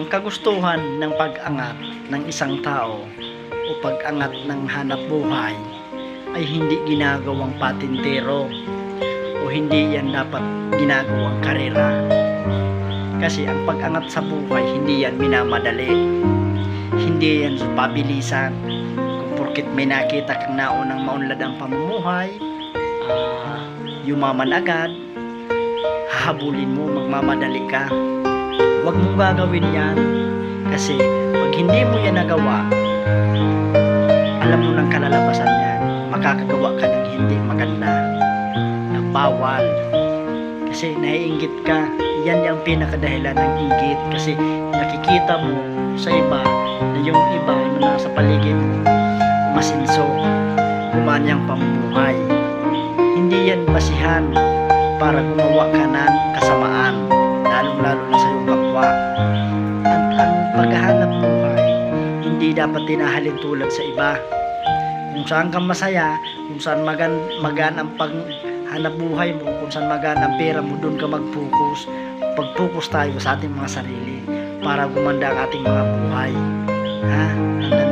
Ang kagustuhan ng pag-angat ng isang tao o pag-angat ng hanap buhay ay hindi ginagawang patintero o hindi yan dapat ginagawang karera. Kasi ang pag-angat sa buhay, hindi yan minamadali. Hindi yan pabilisan. Kung porkit may nakita kang naunang maunlad ang pamumuhay, ah, yumaman agad, hahabulin mo, magmamadali ka. Huwag mong gagawin yan. Kasi pag hindi mo yan nagawa, alam mo ng kalalabasan yan. Makakagawa ka ng hindi maganda. Na bawal. Kasi naiinggit ka. Yan yung pinakadahilan ng inggit. Kasi nakikita mo sa iba na yung iba na nasa paligid mo masinso. Gumanyang pamumuhay. Hindi yan basihan para gumawa ka ng kasamaan. Hindi dapat tinahalin tulad sa iba. Kung saan ka masaya, kung saan magan, magaan ang paghanap buhay mo, kung saan magaan ang pera mo, doon ka mag-focus. Pag-focus tayo sa ating mga sarili para gumanda ang ating mga buhay. Ha? Yan.